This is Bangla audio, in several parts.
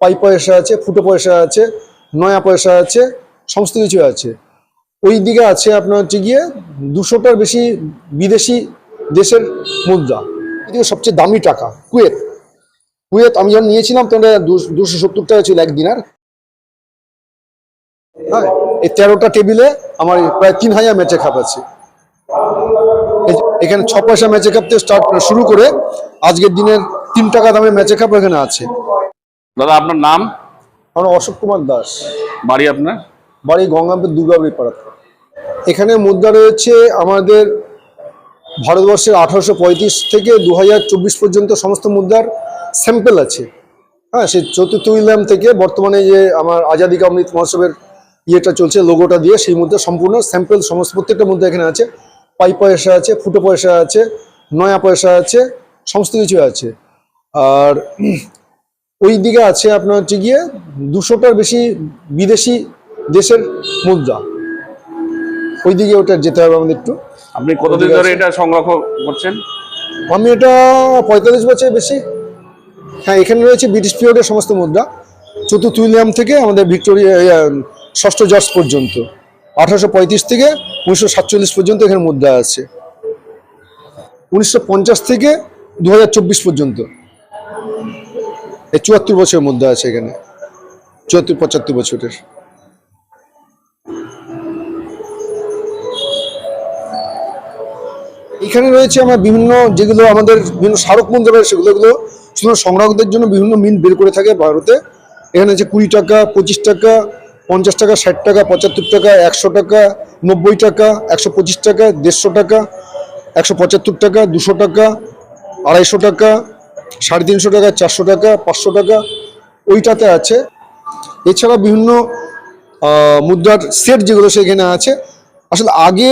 পাই পয়সা আছে, ফুটো পয়সা আছে, নয়া পয়সা আছে, সমস্ত কিছু আছে। ওই দিকে আছে আপনার হচ্ছে গিয়ে দুশোটার বেশি বিদেশি দেশের মুদ্রা। এদিকে সবচেয়ে দামি টাকা, কুয়েত। কুয়েত আমি যখন নিয়েছিলাম, তখন দুশো সত্তর টাকা ছিল এক দিনার। হ্যাঁ এই তেরোটা টেবিলে আমার প্রায় তিন হাজার ম্যাচে খাপ আছে। এখানে ছ পয়সা ম্যাচে কাপ থেকে স্টার্ট শুরু করে আজকের দিনের তিন টাকা দামের ম্যাচে খাপ এখানে আছে। দাদা আপনার নাম? আমার অশোক কুমার দাস। বাড়ি আপনার? বাড়ি গঙ্গাপুর দুর্গাপুরি পাড়াতে। এখানে মুদ্রা রয়েছে আমাদের ভারতবর্ষের আঠারোশো পঁয়ত্রিশ থেকে দু হাজার চব্বিশ পর্যন্ত সমস্ত মুদ্রার স্যাম্পেল আছে। হ্যাঁ সেই চতুর্থ ইলাম থেকে বর্তমানে যে আমার আজাদি অমৃত মহোৎসবের ইয়েটা চলছে লোগোটা দিয়ে সেই মুদ্রা সম্পূর্ণ স্যাম্পেল সমস্ত প্রত্যেকটা মুদ্রা এখানে আছে। পাই পয়সা আছে ফুটো পয়সা আছে নয়া পয়সা আছে সমস্ত কিছু আছে। আর ওই দিকে আছে আপনার হচ্ছে গিয়ে দুশোটার বেশি বিদেশি দেশের মুদ্রা। ওই দিকে ওটা যেতে হবে আমাদের একটু। আপনি কতদিন ধরে এটা সংগ্রহ করছেন? আমি এটা পঁয়তাল্লিশ বছর বেশি। হ্যাঁ এখানে রয়েছে ব্রিটিশ পিরিয়ডের সমস্ত মুদ্রা। চতুর্থ উইলিয়াম থেকে আমাদের ভিক্টোরিয়া ষষ্ঠ জর্জ পর্যন্ত। আঠারোশো পঁয়ত্রিশ থেকে উনিশশো সাতচল্লিশ পর্যন্ত এখানে মুদ্রা আছে। উনিশশো পঞ্চাশ থেকে দু হাজার চব্বিশ পর্যন্ত। এই চুয়াত্তর বছরের মধ্যে আছে এখানে। চুয়াত্তর, পঁচাত্তর বছরের। এখানে রয়েছে আমার বিভিন্ন যেগুলো আমাদের বিভিন্ন স্মারক মুদ্রা রয়েছে, সেগুলো এগুলো শুধু সংগ্রাহকদের জন্য বিভিন্ন মিন বের করে থাকে ভারতে। এখানে আছে কুড়ি টাকা, পঁচিশ টাকা, পঞ্চাশ টাকা, ষাট টাকা, পঁচাত্তর টাকা, একশো টাকা, নব্বই টাকা, একশো পঁচিশ টাকা, দেড়শো টাকা, একশো পঁচাত্তর টাকা, দুশো টাকা, আড়াইশো টাকা সাড়ে তিনশো টাকা, চারশো টাকা, পাঁচশো টাকা, ওইটাতে আছে। এছাড়া বিভিন্ন মুদ্রার সেট যেগুলো সেখানে আছে। আসলে আগে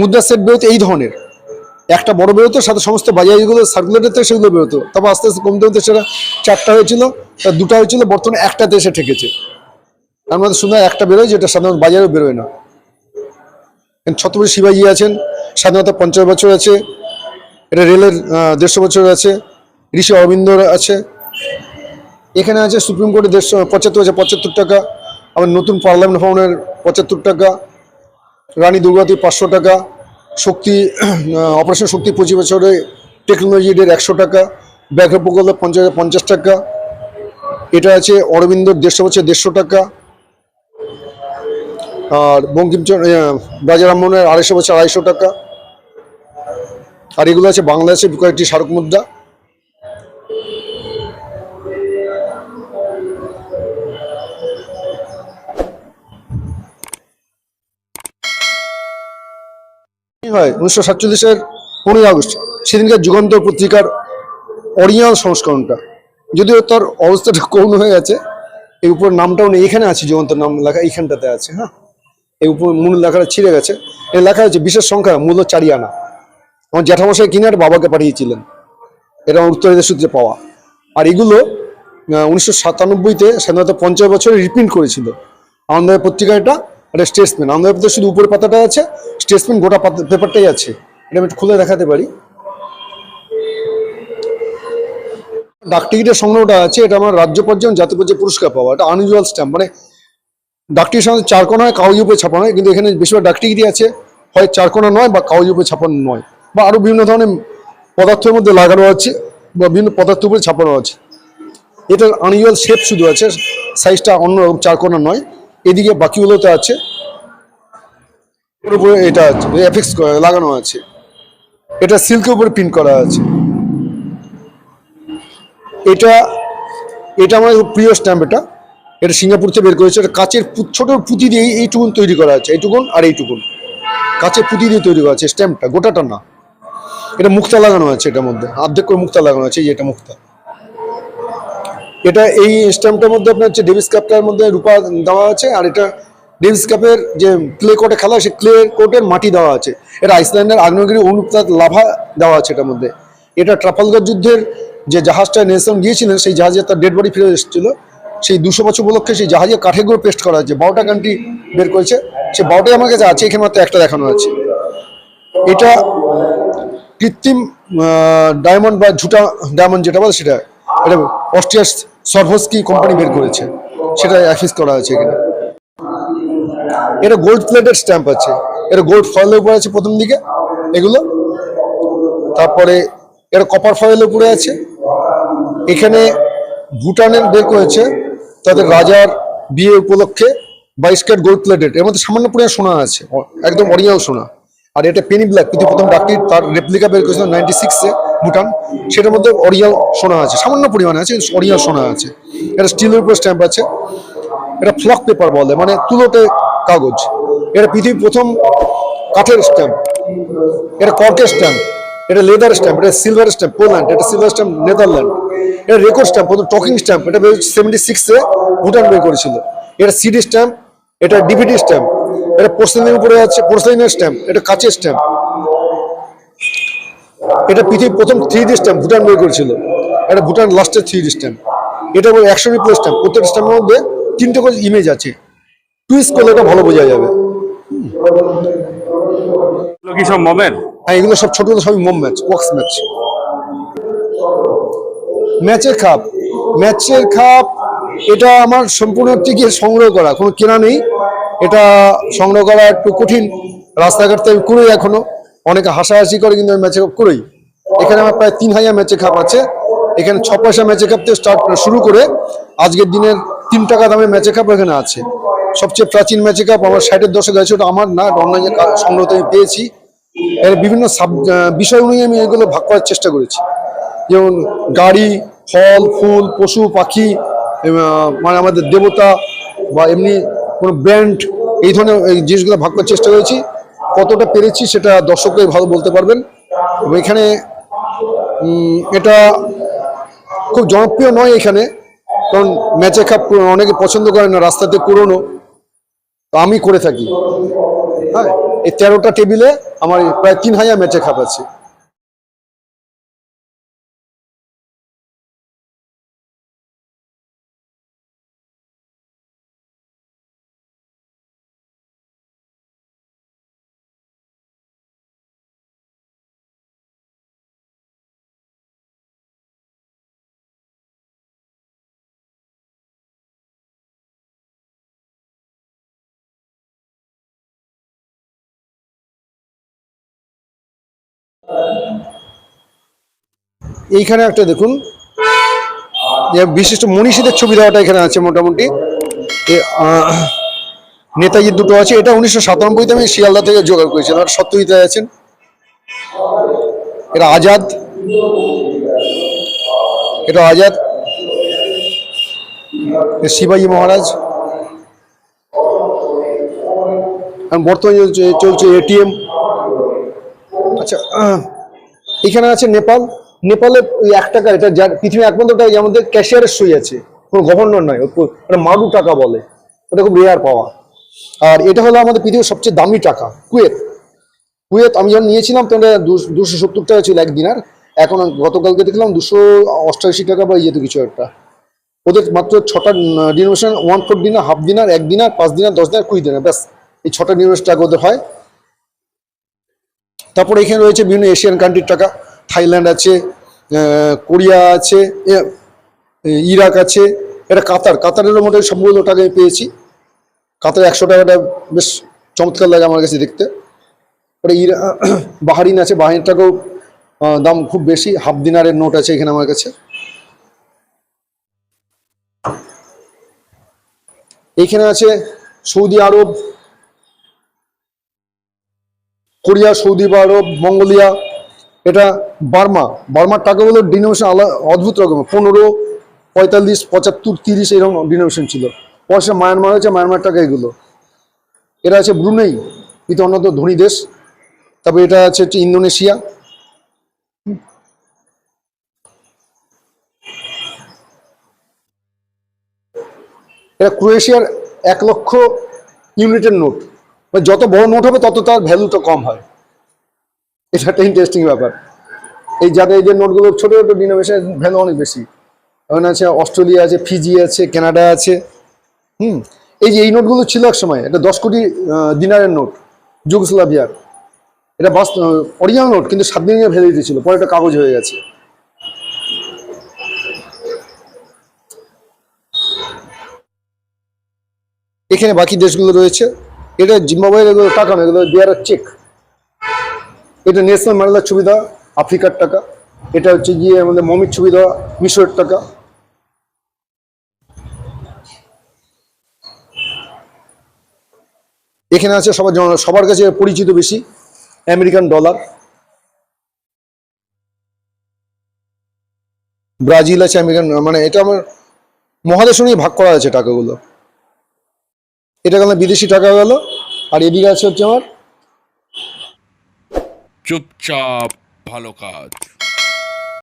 মুদ্রার সেট বেরোতো এই ধরনের। একটা বড় বেরোতো, সাথে সমস্ত বাজার যেগুলো সার্কুলেটের থেকে সেগুলো বেরোতো। তারপর আস্তে আস্তে কমতে কমতে সেটা চারটা হয়েছিল তার দুটো হয়েছিল, বর্তমানে একটাতে এসে ঠেকেছে। তার মধ্যে শুনে একটা বেরোয়, যেটা সাধারণত বাজারেও বেরোয় না। ছত্রপতি শিবাজি আছেন, স্বাধীনতা পঞ্চাশ বছর আছে, এটা রেলের দেড়শো বছর আছে। ঋষি অরবিন্দর আছে। এখানে আছে সুপ্রিম কোর্টের দেড়শো পঁচাত্তর আছে পঁচাত্তর টাকা। আবার নতুন পার্লামেন্ট ভবনের পঁচাত্তর টাকা। রানী দুর্গাবতী পাঁচশো টাকা। শক্তি অপারেশন শক্তি পঁচিশ বছরে টেকনোলজি ডের একশো টাকা। ব্যাঘ্র প্রকল্প পঞ্চাশ পঞ্চাশ টাকা। এটা আছে অরবিন্দর দেড়শো বছর দেড়শো টাকা। আর বঙ্কিমচন্দ্র আহ, রাজা রামমোহনের আড়াইশো বছর আড়াইশো টাকা। আর এগুলো আছে বাংলাদেশের কয়েকটি স্মারক মুদ্রা। হয়? উনিশশো সাতচল্লিশের পনেরোই আগস্ট। সেদিনকার যুগান্তর পত্রিকার অরিজিনাল সংস্করণটা। যদিও তার অবস্থাটা করুণ হয়ে গেছে এই উপর নামটাও নেই। এখানে আছে যুগান্তর নাম লেখা, এইখানটাতে আছে হ্যাঁ? এই উপর মূল লেখাটা ছিঁড়ে গেছে। এই লেখা আছে, বিশেষ সংখ্যা, মূল্য চারি আনা আমার জ্যাঠামশাই কিনে আর বাবাকে পাঠিয়েছিলেন। এটা আমার সূত্রে পাওয়া। আর এগুলো উনিশশো সাতানব্বইতে স্বাধীনতা পঞ্চাশ বছরে রিপ্রিন্ট করেছিল। আমাদের পত্রিকা এটা এটা স্টেটসম্যান আমাদের পত্রিকা শুধু উপরের পাতাটা আছে স্টেটসম্যান গোটা পেপারটাই আছে। এটা আমি খুলে দেখাতে পারি। ডাক টিকিটের সংগ্রহটা আছে, এটা আমার রাজ্য পর্যায়ে জাতীয় পর্যায়ে পুরস্কার পাওয়া। এটা আনইউজুয়াল স্ট্যাম্প মানে ডাক টিকিটের সঙ্গে চার কোনা হয় কাগজ উপরে ছাপানো হয়, কিন্তু এখানে বেশিরভাগ ডাক টিকিটই আছে। হয় চার কোনা নয় বা কাগজ উপরে ছাপানো নয়। বা আরও বিভিন্ন ধরনের পদার্থের মধ্যে লাগানো আছে বা বিভিন্ন পদার্থের উপরে ছাপানো আছে। এটার আনইউয়াল শেপ শুধু আছে সাইজটা অন্যরকম, চার কোনা নয়। এদিকে বাকিগুলোতে আছে। উপরে এটা আছে এফেক্স লাগানো আছে। এটা সিল্কের উপরে প্রিন্ট করা আছে। এটা এটা আমার প্রিয় স্ট্যাম্প এটা। এটা সিঙ্গাপুর থেকে বের করেছে। এটা কাচের ছোট পুঁতি দিয়ে এইটুকুন তৈরি করা আছে, এইটুকুন আর এইটুকুন। কাচের পুঁতি দিয়ে তৈরি করা আছে স্ট্যাম্পটা গোটাটা না। এটা মুক্তা লাগানো আছে এটার মধ্যে। অর্ধেক করে মুক্তা লাগানো আছে, এই এটা মুক্তা। এটা এই স্ট্যাম্পটার মধ্যে আপনার হচ্ছে ডেভিস কাপটার মধ্যে রূপা দেওয়া আছে, আর এটা ডেভিস কাপের যে ক্লে কোর্টে খেলা, সেই ক্লে কোর্টের মাটি দেওয়া আছে। এটা আইসল্যান্ডের আগ্নেয়গিরি অনুপ্তাত লাভা দেওয়া আছে এটার মধ্যে। এটা ট্রাফালগার যুদ্ধের যে জাহাজটা নেলসন গিয়েছিলেন, সেই জাহাজে তার ডেড বডি ফিরে এসেছিল। সেই দুশো বছর উপলক্ষে সেই জাহাজে কাঠেগুলো পেস্ট করা আছে। বারোটা কান্ট্রি বের করেছে। সেই বারোটাই আমার কাছে আছে, এখানে মাত্র একটা দেখানো আছে। এটা কৃত্রিম ডায়মন্ড বা ঝুটা ডায়মন্ড যেটা বলে সেটা, এটা অস্ট্রিয়ার সরভস্কি কোম্পানি বের করেছে। সেটা অ্যাফিস করা আছে এখানে। এটা গোল্ড প্লেটেড স্ট্যাম্প আছে। এটা গোল্ড ফয়েলের উপর আছে প্রথম দিকে। এগুলো। তারপরে এটা কপার ফয়েলের উপরে আছে। এখানে ভুটানের বের করেছে তাদের রাজার বিয়ে উপলক্ষে বাইশ ক্যারেট গোল্ড প্লেটেড এর মধ্যে সামান্য পরিমাণ সোনা আছে। একদম অরিজিনাল সোনা। আর এটা পেনি ব্ল্যাক পৃথিবী প্রথম ডাকটির তার রেপ্লিকা বের করেছিল নাইনটি সিক্সে ভুটান সেটার মধ্যে অরিজিনাল সোনা আছে, সামান্য পরিমাণে আছে অরিজিনাল সোনা আছে। এটা স্টিলের উপর স্ট্যাম্প আছে, এটা ফ্লক পেপার বলে মানে তুলোতে কাগজ। এটা পৃথিবীর প্রথম কাঠের স্ট্যাম্প এটা কর্কের স্ট্যাম্প এটা লেদার স্ট্যাম্প এটা সিলভার স্ট্যাম্প পোল্যান্ড এটা সিলভার স্ট্যাম্প নেদারল্যান্ড এটা রেকর্ড স্ট্যাম্প প্রথম টকিং স্ট্যাম্প এটা সেভেন্টি সিক্সে ভুটান বের করেছিল। এটা সিডি স্ট্যাম্প এটা ডিভিডি স্ট্যাম্প এটা পোর্সেলিনের উপরে আছে পোর্সেলিনের স্ট্যাম্প এটা কাচের স্ট্যাম্প এটা পৃথিবীর প্রথম থ্রি ডি স্ট্যাম্প ভুটান বের করেছিল। এটা ভুটান লাস্টের থ্রি ডি স্ট্যাম্প এটা হলো একশো রিপ্লেস স্ট্যাম্প প্রত্যেকটা স্ট্যাম্পের মধ্যে তিনটে করে ইমেজ আছে। টুইস্ট করলে এটা ভালো বোঝা যাবে। এগুলো কি সব মমের হ্যাঁ এগুলো সব ছোটগুলো সবই মোম ম্যাচ বক্স ম্যাচ ম্যাচের খাপ। ম্যাচের খাপ এটা আমার সম্পূর্ণ থেকে সংগ্রহ করা কোনো কেনা নেই। এটা সংগ্রহ করা একটু কঠিন। রাস্তাঘাট থেকে আমি কুড়োই এখনও। অনেকে হাসাহাসি করে কিন্তু আমি ম্যাচে কাপ কুড়োই এখানে আমার প্রায় তিন হাজার ম্যাচে কাপ আছে। এখানে ছ পয়সা ম্যাচে কাপ থেকে স্টার্ট শুরু করে আজকের দিনের তিন টাকা দামের ম্যাচে কাপ এখানে আছে। সবচেয়ে প্রাচীন ম্যাচে কাপ আমার ষাটের দশকে আছে ওটা আমার না অনলাইনে সংগ্রহ আমি পেয়েছি। এর বিভিন্ন সাব বিষয় অনুযায়ী আমি এগুলো ভাগ করার চেষ্টা করেছি। যেমন গাড়ি, ফল, ফুল, পশু, পাখি মানে আমাদের দেবতা বা এমনি কোনো ব্র্যান্ড এই ধরনের জিনিসগুলো ভাগ করার চেষ্টা করেছি। কতটা পেরেছি সেটা দর্শকরাই ভালো বলতে পারবেন। এবং এখানে এটা খুব জনপ্রিয় নয় এখানে, কারণ ম্যাচে খাপ অনেকে পছন্দ করে না, রাস্তাতে পুরনো। তো আমি করে থাকি। হ্যাঁ এই তেরোটা টেবিলে আমার প্রায় তিন হাজার ম্যাচে খাপ আছে। এইখানে একটা দেখুন বিশিষ্ট মনীষীদের ছবি দেওয়াটা এখানে আছে মোটামুটি। নেতাজির দুটো আছে। এটা উনিশশো সাতানব্বইতে আমি শিয়ালদা থেকে জোগাড় করেছিলাম। আর সত্যজিতে আছেন। এটা আজাদ। এটা আজাদ। শিবাজী মহারাজ। বর্তমানে চলছে এটিএম। আচ্ছা এখানে আছে নেপাল। নেপালে ওই এক টাকা, এটা যার পৃথিবীর একমাত্র টাকা যেমন ক্যাশিয়ারের সই আছে। কোনো গভর্নর নয় ওটা মারু টাকা বলে। ওটা খুব রেয়ার পাওয়া। আর এটা হলো আমাদের পৃথিবীর সবচেয়ে দামি টাকা, কুয়েত। কুয়েত, আমি যখন নিয়েছিলাম তখন দুশো সত্তর টাকা ছিল এক দিনার এখন গতকালকে দেখলাম, দুশো অষ্টাশি টাকা বা যেত কিছু একটা। ওদের মাত্র ছটা denomination one four dinar half dinar এক দিনার পাঁচ দিনার দশ দিনার কুড়ি দিনার ব্যাস। এই ছটা ডিনোমিনেশন টাকা ওদের হয়। তারপরে এখানে রয়েছে বিভিন্ন এশিয়ান কান্ট্রির টাকা। থাইল্যান্ড আছে কোরিয়া আছে ইরাক আছে। এটা কাতার কাতারেরও মোটামুটি সবগুলো টাকা পেয়েছি। কাতার একশো টাকাটা বেশ চমৎকার লাগে আমার কাছে দেখতে। ওটা ইরা, বাহারিন আছে। বাহারিন টাকাও দাম খুব বেশি। হাফ দিনারের নোট আছে এখানে আমার কাছে। এইখানে আছে Saudi Arab Korea, Saudi Arab, Mongolia, এটা বার্মা। বার্মার টাকাগুলো ডিনোমিনেশন আলাদা অদ্ভুত রকম। পনেরো, পঁয়তাল্লিশ, পঁচাত্তর, তিরিশ এরকম ডিনোমিনেশন ছিল। পয়সা মায়ানমার হয়েছে মায়ানমার টাকা এগুলো। এটা আছে ব্রুনেই কিন্তু অন্যত ধনী দেশ। তারপরে এটা আছে হচ্ছে ইন্দোনেশিয়া। এটা ক্রোয়েশিয়ার এক লক্ষ ইউনিটের নোট। মানে যত বড় নোট হবে, তত তার ভ্যালুটা কম হয়। এটা একটা ইন্টারেস্টিং ব্যাপার। এই যাদের, এই যে নোটগুলো ছোটো ছোটো ডিনোমিনেশনের ভ্যালু অনেক বেশি। ওখানে আছে অস্ট্রেলিয়া আছে, ফিজি আছে, কানাডা আছে। হুম? এই যে এই নোটগুলো ছিল এক সময়, এটা দশ কোটি দিনারের নোট যুগোস্লাভিয়ার এটা বাস অরিজিনাল নোট, কিন্তু সাত দিনে ফেলে দিয়েছিল, পরে একটা কাগজ হয়ে গেছে। এখানে বাকি দেশগুলো রয়েছে। এটা জিম্বাবুয়ের এগুলো টাকা না, এগুলো বিয়ারের চেক এটা ন্যাশনাল মার্লার ছবি দেওয়া, আফ্রিকার টাকা। এটা হচ্ছে গিয়ে আমাদের মমির ছবি দেওয়া, মিশরের টাকা। এখানে আছে সবার সবার কাছে পরিচিত বেশি, আমেরিকান ডলার। ব্রাজিল আছে আমেরিকান মানে এটা আমার মহাদেশ নিয়ে ভাগ করা আছে টাকাগুলো। এটা গেল বিদেশি টাকা গেল আর এদিকে আছে হচ্ছে আমার চুপচাপ ভালো কাজ।